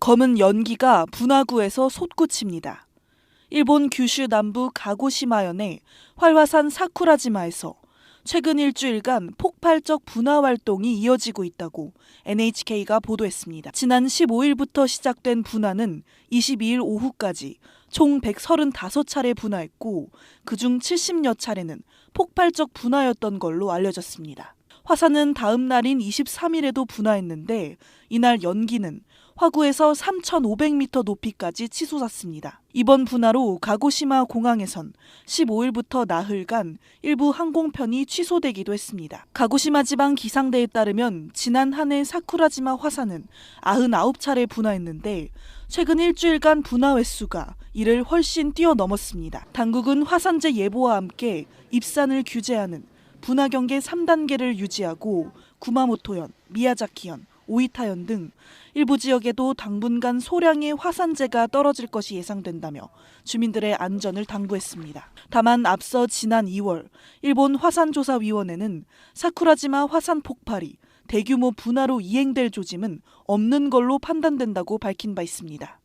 검은 연기가 분화구에서 솟구칩니다. 일본 규슈 남부 가고시마현의 활화산 사쿠라지마에서 최근 일주일간 폭발적 분화 활동이 이어지고 있다고 NHK가 보도했습니다. 지난 15일부터 시작된 분화는 22일 오후까지 총 135차례 분화했고 그중 70여 차례는 폭발적 분화였던 걸로 알려졌습니다. 화산은 다음 날인 23일에도 분화했는데 이날 연기는 화구에서 3,500m 높이까지 치솟았습니다. 이번 분화로 가고시마 공항에선 15일부터 나흘간 일부 항공편이 취소되기도 했습니다. 가고시마 지방 기상대에 따르면 지난 한 해 사쿠라지마 화산은 99차례 분화했는데 최근 일주일간 분화 횟수가 이를 훨씬 뛰어넘었습니다. 당국은 화산재 예보와 함께 입산을 규제하는 분화 경계 3단계를 유지하고 구마모토현, 미야자키현, 오이타현 등 일부 지역에도 당분간 소량의 화산재가 떨어질 것이 예상된다며 주민들의 안전을 당부했습니다. 다만 앞서 지난 2월 일본 화산조사위원회는 사쿠라지마 화산 폭발이 대규모 분화로 이행될 조짐은 없는 걸로 판단된다고 밝힌 바 있습니다.